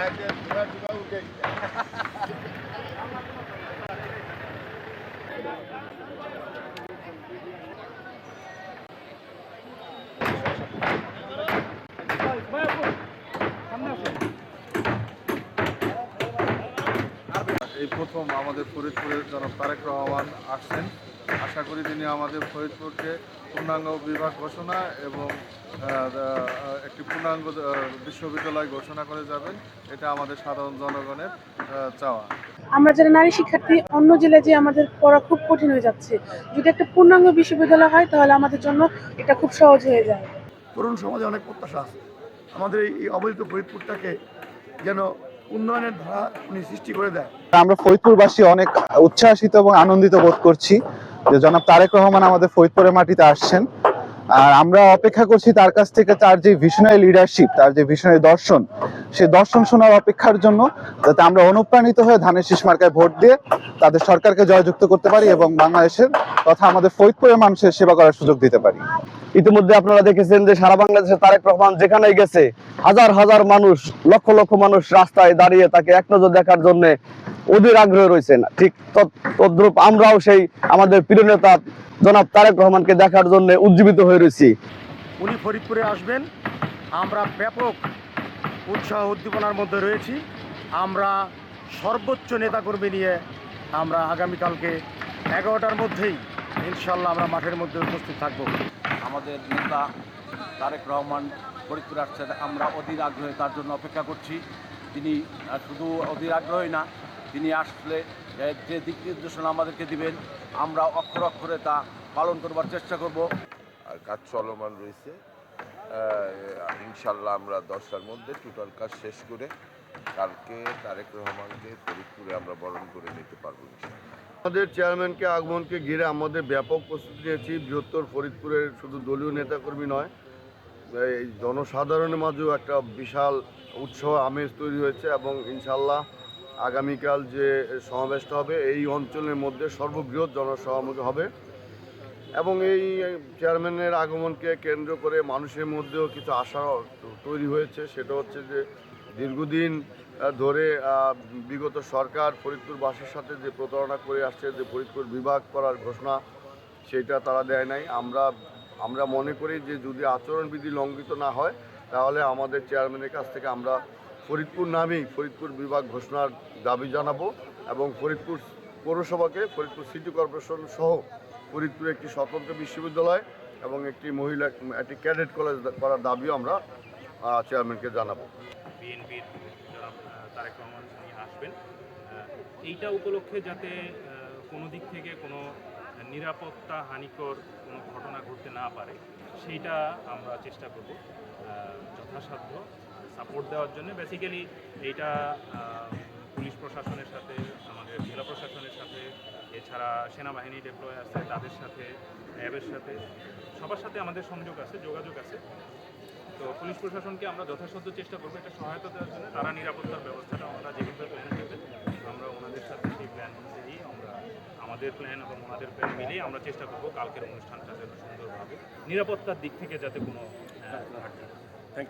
এই প্রথম আমাদের ফরিদপুরের জনাব তারেক রহমান আসছেন। আশা করি তিনি আমাদের ফরিদপুরকে পূর্ণাঙ্গ বিভাগ ঘোষণা এবং একটি পূর্ণাঙ্গ বিশ্ববিদ্যালয় ঘোষণা করে যাবেন। এটা আমাদের সাধারণ জনগণের চাওয়া। আমরা যারা নারী শিক্ষার্থী অন্য জেলায় যে আমাদের পড়া খুব কঠিন হয়ে যাচ্ছে। যদি একটা পূর্ণাঙ্গ বিশ্ববিদ্যালয় হয় তাহলে আমাদের জন্য এটা খুব সহজ হয়ে যায়। তরুণ সমাজে অনেক প্রত্যাশা আছে। আমাদের এই অবহেলিত ফরিদপুরটাকে যেন উন্নয়নের ধারা উনি সৃষ্টি করে দেয়। আমরা ফরিদপুরবাসী অনেক উচ্ছ্বাসিত এবং আনন্দিত বোধ করছি। যে জনাব তারেক রহমান আমাদের ফরিদপুরের মাটিতে আসছেন। আর আমরা অপেক্ষা করছি তার কাছ থেকে তার যে ভিশনারি লিডারশিপ তার যে ভিশনারি দর্শন সেই দর্শন শোনার অপেক্ষার জন্য যাতে আমরা অনুপ্রাণিত হয়ে ধানের শীষ মার্কায় ভোট দিয়ে তাদের সরকারকে জয়যুক্ত করতে পারি এবং বাংলাদেশের তথা আমাদের ফরিদপুরের মানুষের সেবা করার সুযোগ দিতে পারি। ইতিমধ্যে আপনারা দেখেছেন যে সারা বাংলাদেশে তারেক রহমান যেখানেই গেছে, হাজার হাজার মানুষ, লক্ষ লক্ষ মানুষ রাস্তায় দাঁড়িয়ে তাকে এক নজর দেখার জন্য অধীর আগ্রহ রয়েছেন ঠিক তদ- তদ্রূপ আমরাও সেই আমাদের প্রিয় নেতা জনাব তারেক রহমানকে দেখার জন্য উজ্জীবিত হয়ে রয়েছি। উনি ফরিদপুরে আসবেন। আমরা ব্যাপক উৎসাহ উদ্দীপনার মধ্যে রয়েছি। আমরা সর্বোচ্চ নেতাকর্মী নিয়ে আমরা আগামীকালকে এগারোটার মধ্যেই ইনশাল্লাহ আমরা মাঠের মধ্যে উপস্থিত থাকব। আমাদের নেতা তারেক রহমান ফরিদপুর আসছেন। আমরা অধীর আগ্রহে তার জন্য অপেক্ষা করছি। তিনি শুধু অধীর আগ্রহী না তিনি আসলে যে দিক নির্দেশনা আমাদেরকে দিবেন আমরা অক্ষর অক্ষরে তা পালন করবার চেষ্টা করব। আর কাজ চলমান রয়েছে। ইনশাল্লাহ আমরা দশটার মধ্যে টোটাল কাজ শেষ করে কালকে তারেক রহমানকে ফরিদপুরে আমরা বরণ করে নিতে পারব আমাদের চেয়ারম্যানকে আগমনকে ঘিরে আমাদের ব্যাপক প্রস্তুতি নিয়েছি। বৃহত্তর ফরিদপুরের শুধু দলীয় নেতাকর্মী নয় এই জনসাধারণের মাঝেও একটা বিশাল উৎসাহ আমেজ তৈরি হয়েছে এবং ইনশাল্লাহ আগামীকাল যে সমাবেশটা হবে, এই অঞ্চলের মধ্যে সর্ববৃহৎ জনসমাবেশ হবে। এবং এই চেয়ারম্যানের আগমনকে কেন্দ্র করে মানুষের মধ্যেও কিছু আশা তৈরি হয়েছে। সেটা হচ্ছে যে, দীর্ঘদিন ধরে বিগত সরকার ফরিদপুরবাসীর সাথে যে প্রতারণা করে আসছে, যে ফরিদপুর বিভাগ করার ঘোষণা, সেটা তারা দেয় নাই। আমরা আমরা মনে করি যে, যদি আচরণবিধি লঙ্ঘিত না হয়, তাহলে আমাদের চেয়ারম্যানের কাছ থেকে আমরা ফরিদপুর নামেই ফরিদপুর বিভাগ ঘোষণার দাবি জানাব এবং ফরিদপুর পৌরসভাকে ফরিদপুর সিটি কর্পোরেশন সহ ফরিদপুরে একটি স্বতন্ত্র বিশ্ববিদ্যালয় এবং একটি মহিলা, একটি ক্যাডেট কলেজ করার দাবিও আমরা চেয়ারম্যানকে জানাব। বিএনপির তারেক রহমান আসবেন এইটা উপলক্ষে যাতে কোনো দিক থেকে কোনো নিরাপত্তা হানিকর কোনো ঘটনা ঘটতে না পারে, সেইটা আমরা চেষ্টা করব যথাসাধ্য। সাপোর্ট দেওয়ার জন্য। বেসিক্যালি এইটা পুলিশ প্রশাসনের সাথে, আমাদের জেলা প্রশাসনের সাথে, এছাড়া সেনাবাহিনী ডেপ্লয় আছে তাদের সাথে র্যাবের সাথে। সবার সাথে আমাদের সংযোগ আছে, যোগাযোগ আছে। তো পুলিশ প্রশাসনকে আমরা যথাসাধ্য চেষ্টা করব এটা সহায়তা দেওয়ার জন্য। তারা নিরাপত্তার ব্যবস্থাটা আমরা যেভাবে প্ল্যান করবেন আমরা ওনাদের সাথে সেই প্ল্যান অনুযায়ী আমরা, আমাদের প্ল্যান এবং ওনাদের প্ল্যান মিলিয়ে আমরা চেষ্টা করব কালকের অনুষ্ঠানটা যেন সুন্দরভাবে নিরাপত্তার দিক থেকে যাতে কোনো ঘাটতি।